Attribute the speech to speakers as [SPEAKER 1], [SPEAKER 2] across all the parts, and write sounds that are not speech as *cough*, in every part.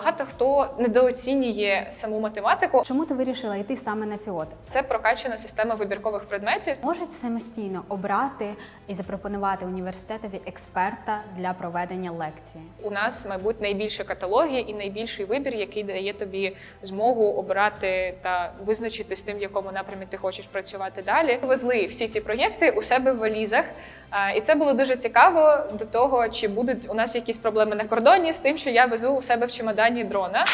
[SPEAKER 1] багато хто недооцінює саму математику.
[SPEAKER 2] Чому ти вирішила йти саме на фіот?
[SPEAKER 1] Це прокачана система вибіркових предметів.
[SPEAKER 2] Можуть самостійно обрати і запропонувати університетові експерта для проведення лекції.
[SPEAKER 1] У нас, мабуть, найбільше каталоги і найбільший вибір, який дає тобі змогу обирати та визначити з тим, в якому напрямі ти хочеш працювати далі. Везли всі ці проєкти у себе в валізах. І це було дуже цікаво до того, чи будуть у нас якісь проблеми на кордоні з тим, що я везу у себе в чемодані дрона.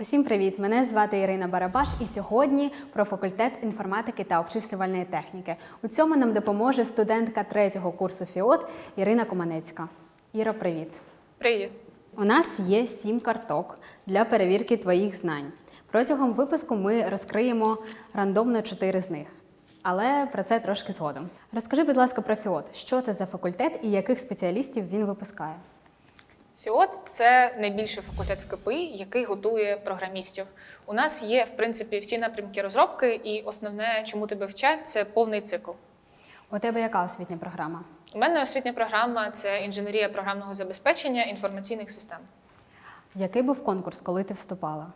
[SPEAKER 2] Усім привіт! Мене звати Ірина Барабаш, і сьогодні про факультет інформатики та обчислювальної техніки. У цьому нам допоможе студентка третього курсу ФІОТ Ірина Команецька. Іра, привіт!
[SPEAKER 1] Привіт!
[SPEAKER 2] У нас є сім карток для перевірки твоїх знань. Протягом випуску ми розкриємо рандомно чотири з них. Але про це трошки згодом. Розкажи, будь ласка, про ФІОТ. Що це за факультет і яких спеціалістів він випускає?
[SPEAKER 1] Фіот це найбільший факультет в КПІ, який готує програмістів. У нас є в принципі всі напрямки розробки, і основне, чому тебе вчать, це повний цикл.
[SPEAKER 2] У тебе яка освітня програма?
[SPEAKER 1] У мене освітня програма це інженерія програмного забезпечення інформаційних систем.
[SPEAKER 2] Який був конкурс, коли ти вступала?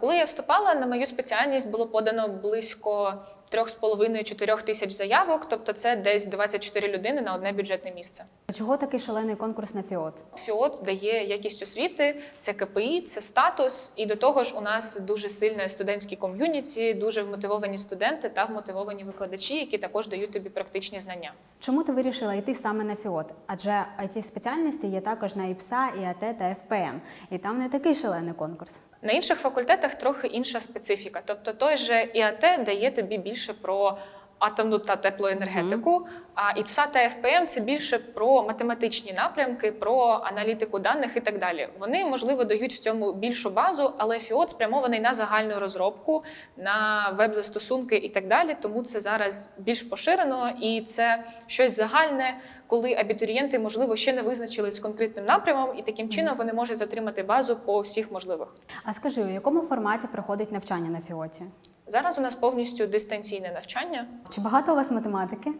[SPEAKER 1] Коли я вступала на мою спеціальність, було подано близько 3,5-4 тисяч заявок, тобто це десь 24 людини на одне бюджетне місце.
[SPEAKER 2] Чого такий шалений конкурс на ФІОТ?
[SPEAKER 1] ФІОТ дає якість освіти, це КПІ, це статус. І до того ж, у нас дуже сильне студентське ком'юніті, дуже вмотивовані студенти та вмотивовані викладачі, які також дають тобі практичні знання.
[SPEAKER 2] Чому ти вирішила йти саме на ФІОТ? Адже it спеціальності є також на ІПСА, ІАТ та ФПМ, і там не такий шалений конкурс.
[SPEAKER 1] На інших факультетах трохи інша специфіка. Тобто той же ІАТ дає тобі більше про атомну та теплоенергетику, а ІПСА та ФПМ це більше про математичні напрямки, про аналітику даних і так далі. Вони можливо дають в цьому більшу базу, але ФІОТ спрямований на загальну розробку, на веб-застосунки і так далі. Тому це зараз більш поширено і це щось загальне. Коли абітурієнти, можливо, ще не визначились з конкретним напрямом, і таким чином вони можуть отримати базу по всіх можливих.
[SPEAKER 2] А скажи, у якому форматі проходить навчання на ФІОТі?
[SPEAKER 1] Зараз у нас повністю дистанційне навчання.
[SPEAKER 2] Чи багато у вас математики?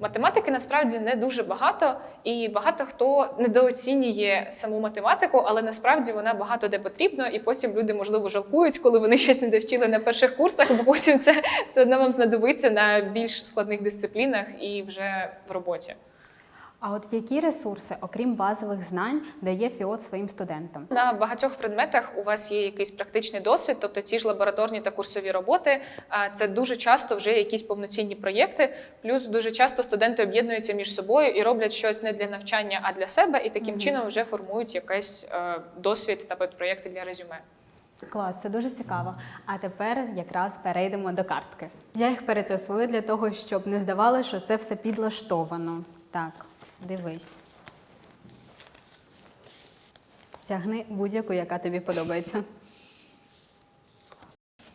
[SPEAKER 1] Математики насправді не дуже багато, і багато хто недооцінює саму математику, але насправді вона багато де потрібна, і потім люди, можливо, жалкують, коли вони *laughs* щось не довчили на перших курсах, бо потім це все одно вам знадобиться на більш складних дисциплінах і вже в роботі.
[SPEAKER 2] А от які ресурси, окрім базових знань, дає ФІОТ своїм студентам?
[SPEAKER 1] На багатьох предметах у вас є якийсь практичний досвід, тобто ті ж лабораторні та курсові роботи. Це дуже часто вже якісь повноцінні проєкти. Плюс дуже часто студенти об'єднуються між собою і роблять щось не для навчання, а для себе, і таким
[SPEAKER 2] Мгм.
[SPEAKER 1] чином вже формують якийсь е, досвід та проєкти для резюме.
[SPEAKER 2] Клас, це дуже цікаво. А тепер якраз перейдемо до картки. Я їх перетасую для того, щоб не здавалося, що це все підлаштовано. Так, дивись. Тягни будь-яку, яка тобі подобається.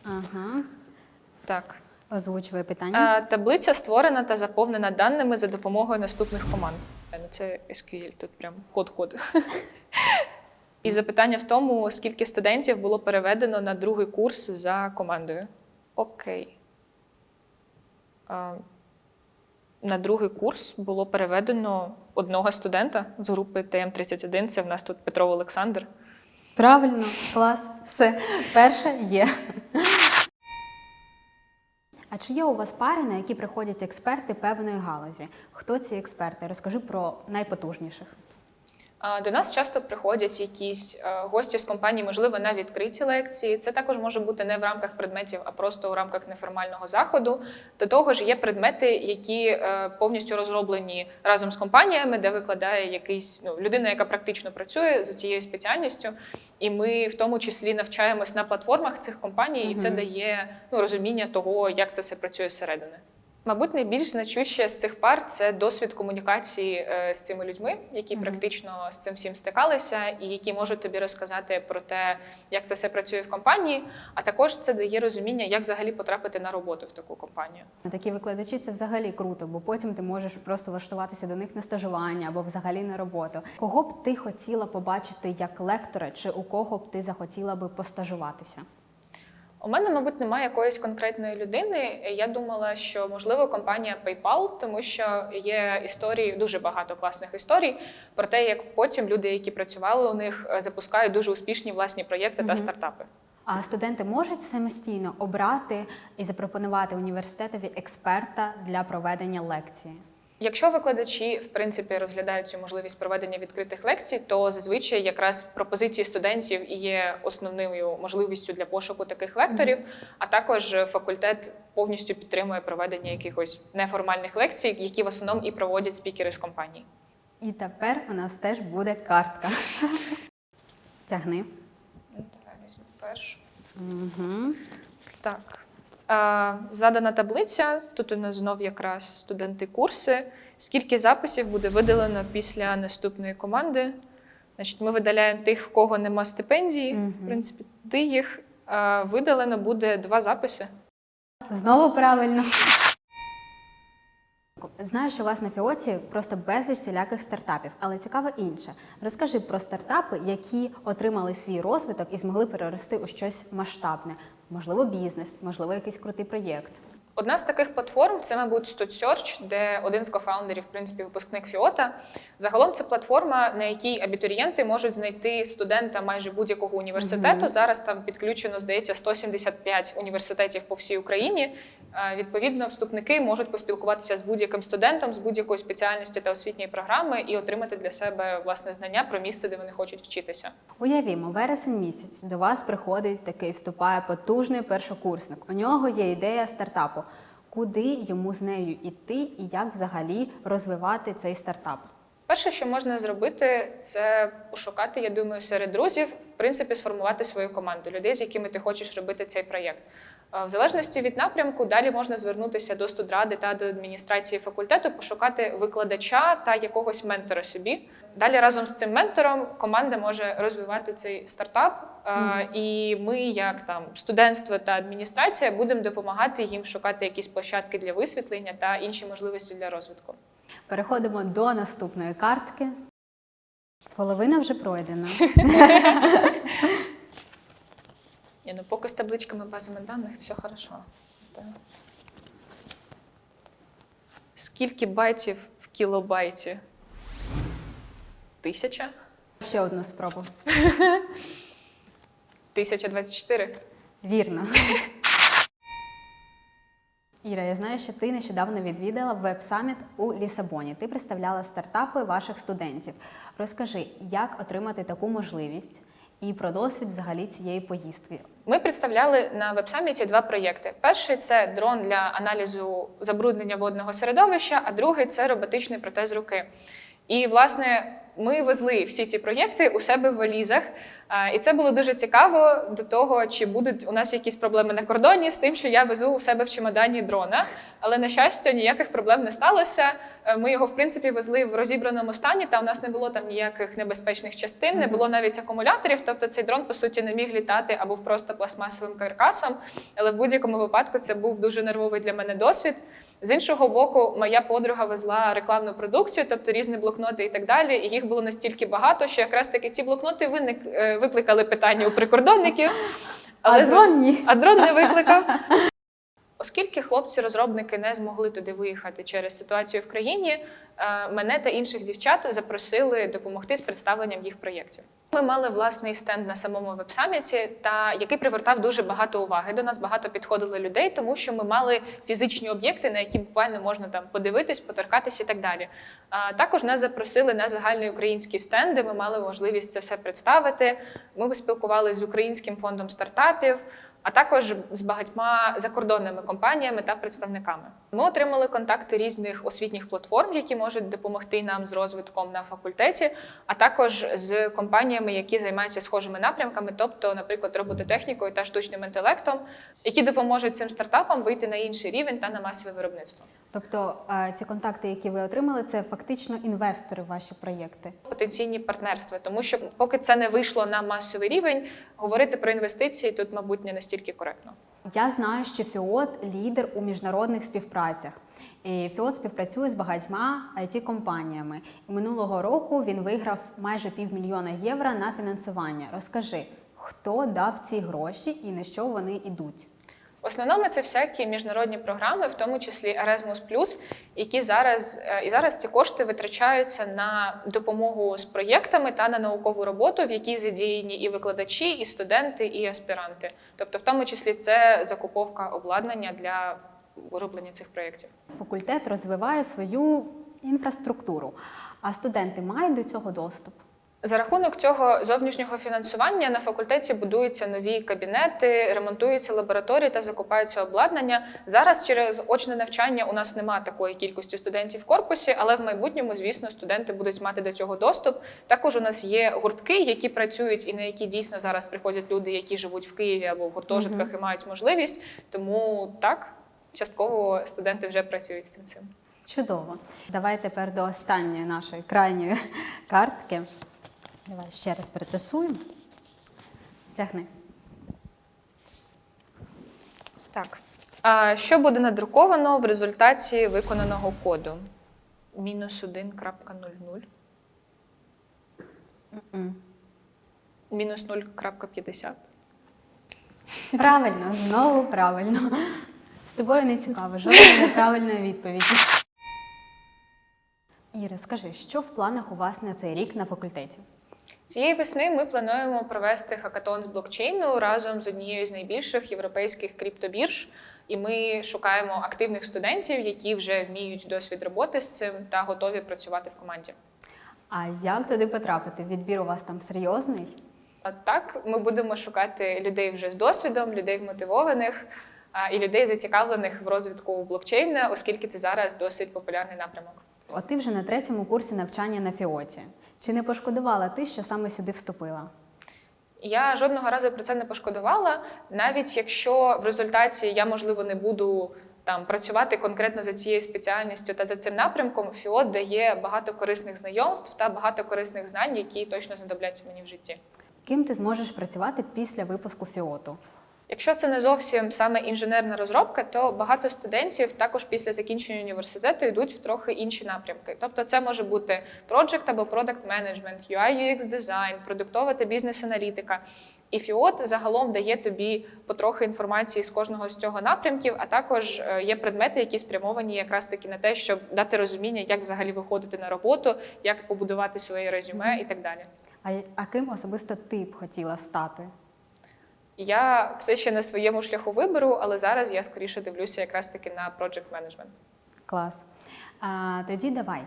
[SPEAKER 2] Ага.
[SPEAKER 1] Так.
[SPEAKER 2] Озвучує питання.
[SPEAKER 1] Е, Таблиця створена та заповнена даними за допомогою наступних команд. Е, ну, Це SQL, тут прям код-код. І запитання в тому, скільки студентів було переведено на другий курс за командою. Окей. А, На другий курс було переведено одного студента з групи ТМ-31. Це в нас тут Петров Олександр.
[SPEAKER 2] Правильно, клас, все. Перше є. А чи є у вас пари, на які приходять експерти певної галузі? Хто ці експерти? Розкажи про найпотужніших.
[SPEAKER 1] До нас часто приходять якісь е, гості з компанії, можливо, на відкриті лекції. Це також може бути не в рамках предметів, а просто у рамках неформального заходу. До того ж, є предмети, які е, повністю розроблені разом з компаніями, де викладає якийсь ну, людина, яка практично працює за цією спеціальністю. І ми в тому числі навчаємось на платформах цих компаній, і це дає ну, розуміння того, як це все працює зсередини. Мабуть, найбільш значуще з цих пар це досвід комунікації е, з цими людьми, які практично з цим всім стикалися, і які можуть тобі розказати про те, як це все працює в компанії. А також це дає розуміння, як взагалі потрапити на роботу в таку компанію.
[SPEAKER 2] Такі викладачі це взагалі круто, бо потім ти можеш просто влаштуватися до них на стажування або взагалі на роботу. Кого б ти хотіла побачити як лектора, чи у кого б ти захотіла би постажуватися?
[SPEAKER 1] У мене, мабуть, немає якоїсь конкретної людини. Я думала, що можливо компанія PayPal, тому що є історії, дуже багато класних історій про те, як потім люди, які працювали у них, е, запускають дуже успішні власні проєкти та стартапи.
[SPEAKER 2] А студенти можуть самостійно обрати і запропонувати університетові експерта для проведення лекції.
[SPEAKER 1] Якщо викладачі в принципі розглядають цю можливість проведення відкритих лекцій, то зазвичай якраз пропозиції студентів і є основною можливістю для пошуку таких лекторів. А також факультет повністю підтримує проведення якихось неформальних лекцій, які в основному і проводять спікери з компаній.
[SPEAKER 2] І тепер у нас теж буде картка. Тягни.
[SPEAKER 1] Ну, Давай візьму першу.
[SPEAKER 2] Угу.
[SPEAKER 1] Так. Задана таблиця. Тут у нас знов якраз студенти курси. Скільки записів буде видалено після наступної команди? Значить, ми видаляємо тих, в кого нема стипендії.
[SPEAKER 2] Мгм.
[SPEAKER 1] В принципі, ти їх а, видалено буде два записи.
[SPEAKER 2] Знову правильно. Знаю, що у вас на фіоці просто безліч всіляких стартапів, але цікаво інше. Розкажи про стартапи, які отримали свій розвиток і змогли перерости у щось масштабне, можливо, бізнес, можливо, якийсь крутий проєкт.
[SPEAKER 1] Одна з таких платформ це, мабуть, StudSearch, де один з кофаундерів, в принципі, випускник Фіота. Загалом це платформа, на якій абітурієнти можуть знайти студента майже будь-якого університету.
[SPEAKER 2] Мгм.
[SPEAKER 1] Зараз там підключено, здається, 175 університетів по всій Україні. Е, Відповідно, вступники можуть поспілкуватися з будь-яким студентом з будь-якої спеціальності та освітньої програми і отримати для себе власне знання про місце, де вони хочуть вчитися.
[SPEAKER 2] Уявімо, вересень місяць до вас приходить такий, вступає потужний першокурсник. У нього є ідея стартапу. Куди йому з нею іти і як взагалі розвивати цей стартап?
[SPEAKER 1] Перше, що можна зробити, це пошукати, я думаю, серед друзів, в принципі, сформувати свою команду людей, з якими ти хочеш робити цей проєкт. Е, В залежності від напрямку, далі можна звернутися до студради та до адміністрації факультету, пошукати викладача та якогось ментора собі. Далі разом з цим ментором команда може розвивати цей стартап.
[SPEAKER 2] Мгм.
[SPEAKER 1] І ми, як там студентство та адміністрація, будемо допомагати їм шукати якісь площадки для висвітлення та інші можливості для розвитку.
[SPEAKER 2] Переходимо до наступної картки. Половина вже пройдена. *laughs*
[SPEAKER 1] Ні, ну поки з табличками базами даних все хорошо. Так. Скільки байтів в кілобайті? Тисяча?
[SPEAKER 2] Ще одну спробу. *laughs*
[SPEAKER 1] 1024?
[SPEAKER 2] Вірно. *laughs* Іра, я знаю, що ти нещодавно відвідала веб-саміт у Лісабоні. Ти представляла стартапи ваших студентів. Розкажи, як отримати таку можливість і про досвід взагалі цієї поїздки.
[SPEAKER 1] Ми представляли на веб-саміті два проєкти. Перший це дрон для аналізу забруднення водного середовища, а другий це роботичний протез руки. І, власне, ми везли всі ці проєкти у себе в валізах. І це було дуже цікаво до того, чи будуть у нас якісь проблеми на кордоні з тим, що я везу у себе в чемодані дрона. Але на щастя, ніяких проблем не сталося. Е, Ми його в принципі везли в розібраному стані, та у нас не було там ніяких небезпечних частин, не було навіть акумуляторів. Тобто цей дрон по суті не міг літати або просто пластмасовим каркасом. Але в будь-якому випадку це був дуже нервовий для мене досвід. З іншого боку, моя подруга везла рекламну продукцію, тобто різні блокноти і так далі. І їх було настільки багато, що якраз таки ці блокноти виник, е, викликали питання у прикордонників.
[SPEAKER 2] А
[SPEAKER 1] з-
[SPEAKER 2] дрон ні.
[SPEAKER 1] а дрон не викликав. Оскільки хлопці-розробники не змогли туди виїхати через ситуацію в країні, е, мене та інших дівчат запросили допомогти з представленням їх проєктів. Ми мали власний стенд на самому веб-саміті, та який привертав дуже багато уваги. До нас багато підходило людей, тому що ми мали фізичні об'єкти, на які буквально можна там подивитись, поторкатись і так далі. А також нас запросили на загальний український стенд, де ми мали можливість це все представити. Ми спілкувалися з українським фондом стартапів а також з багатьма закордонними компаніями та представниками. Ми отримали контакти різних освітніх платформ, які можуть допомогти нам з розвитком на факультеті, а також з компаніями, які займаються схожими напрямками, тобто, наприклад, робототехнікою та штучним інтелектом, які допоможуть цим стартапам вийти на інший рівень та на масове виробництво.
[SPEAKER 2] Тобто е, ці контакти, які ви отримали, це фактично інвестори в ваші проєкти.
[SPEAKER 1] Потенційні партнерства, тому що поки це не вийшло на масовий рівень, говорити про інвестиції тут, мабуть, не настільки коректно.
[SPEAKER 2] Я знаю, що Фіот лідер у міжнародних співпрацях. Фіот співпрацює з багатьма it компаніями минулого року він виграв майже півмільйона євро на фінансування. Розкажи, Хто дав ці гроші і на що вони йдуть?
[SPEAKER 1] Основному це всякі міжнародні програми, в тому числі Erasmus+, які зараз е, і зараз ці кошти витрачаються на допомогу з проєктами та на наукову роботу, в якій задіяні і викладачі, і студенти, і аспіранти. Тобто, в тому числі це закуповка обладнання для вироблення цих проєктів.
[SPEAKER 2] Факультет розвиває свою інфраструктуру, а студенти мають до цього доступ.
[SPEAKER 1] За рахунок цього зовнішнього фінансування на факультеті будуються нові кабінети, ремонтуються лабораторії та закупаються обладнання. Зараз через очне навчання у нас немає такої кількості студентів в корпусі, але в майбутньому, звісно, студенти будуть мати до цього доступ. Також у нас є гуртки, які працюють і на які дійсно зараз приходять люди, які живуть в Києві або в гуртожитках і мають можливість. Тому так, частково студенти вже працюють з цим цим.
[SPEAKER 2] Чудово. Давай тепер до останньої нашої крайньої картки. Давай ще раз перетасуємо. Тягни.
[SPEAKER 1] Так. А що буде надруковано в результаті виконаного коду? Мінус 1.00.
[SPEAKER 2] М-м.
[SPEAKER 1] Мінус 0.50.
[SPEAKER 2] Правильно, знову правильно. З тобою не цікаво, жодної неправильної відповіді. Іра, скажи, що в планах у вас на цей рік на факультеті?
[SPEAKER 1] Цієї весни ми плануємо провести хакатон з блокчейну разом з однією з найбільших європейських криптобірж. І ми шукаємо активних студентів, які вже вміють досвід роботи з цим та готові працювати в команді.
[SPEAKER 2] А як туди потрапити? Відбір у вас там серйозний?
[SPEAKER 1] А так, ми будемо шукати людей вже з досвідом, людей вмотивованих і людей зацікавлених в розвитку блокчейна, оскільки це зараз досить популярний напрямок.
[SPEAKER 2] От ти вже на третьому курсі навчання на Фіоті. Чи не пошкодувала ти, що саме сюди вступила?
[SPEAKER 1] Я жодного разу про це не пошкодувала, навіть якщо в результаті я, можливо, не буду там працювати конкретно за цією спеціальністю та за цим напрямком, ФІОТ дає багато корисних знайомств та багато корисних знань, які точно знадобляться мені в житті.
[SPEAKER 2] Ким ти зможеш працювати після випуску Фіоту?
[SPEAKER 1] Якщо це не зовсім саме інженерна розробка, то багато студентів також після закінчення університету йдуть в трохи інші напрямки. Тобто, це може бути project або product management, UI, UX дизайн, продуктова та бізнес-аналітика. І Фіот загалом дає тобі потрохи інформації з кожного з цього напрямків, а також е, є предмети, які спрямовані якраз таки на те, щоб дати розуміння, як взагалі виходити на роботу, як побудувати своє резюме і так далі.
[SPEAKER 2] А, а ким особисто ти б хотіла стати?
[SPEAKER 1] Я все ще на своєму шляху вибору, але зараз я скоріше дивлюся якраз таки на project management.
[SPEAKER 2] Клас. А, тоді давай.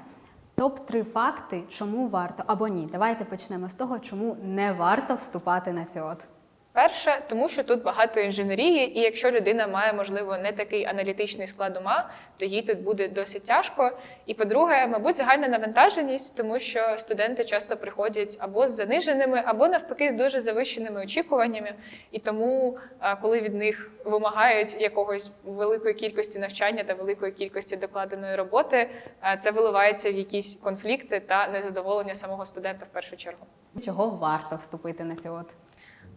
[SPEAKER 2] Топ-3 факти, чому варто або ні. Давайте почнемо з того, чому не варто вступати на Фіот.
[SPEAKER 1] Перше, тому що тут багато інженерії, і якщо людина має, можливо, не такий аналітичний склад ума, то їй тут буде досить тяжко. І по-друге, мабуть, загальна навантаженість, тому що студенти часто приходять або з заниженими, або навпаки з дуже завищеними очікуваннями. І тому, коли від них вимагають якогось великої кількості навчання та великої кількості докладеної роботи, це виливається в якісь конфлікти та незадоволення самого студента в першу чергу.
[SPEAKER 2] Чого варто вступити на Фіот?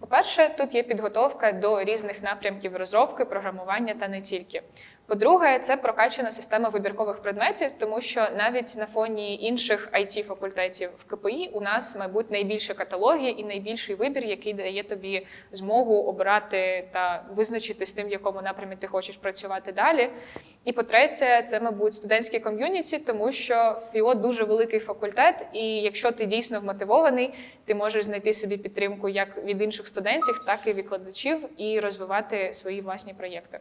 [SPEAKER 1] По-перше, тут є підготовка до різних напрямків розробки, програмування та не тільки. По-друге, це прокачана система вибіркових предметів, тому що навіть на фоні інших it факультетів в КПІ у нас, мабуть, найбільше каталогії і найбільший вибір, який дає тобі змогу обрати та визначити з тим, в якому напрямі ти хочеш працювати далі. І по-третє, це, мабуть, студентське ком'юніті, тому що ФІО дуже великий факультет, і якщо ти дійсно вмотивований, ти можеш знайти собі підтримку як від інших студентів, так і викладачів, і розвивати свої власні проєкти.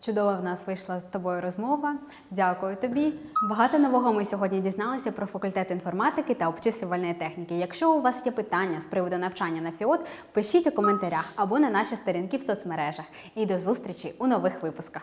[SPEAKER 2] Чудова в нас вийшла з тобою розмова. Дякую тобі. Багато нового ми сьогодні дізналися про факультет інформатики та обчислювальної техніки. Якщо у вас є питання з приводу навчання на ФІОТ, пишіть у коментарях або на наші сторінки в соцмережах. І до зустрічі у нових випусках.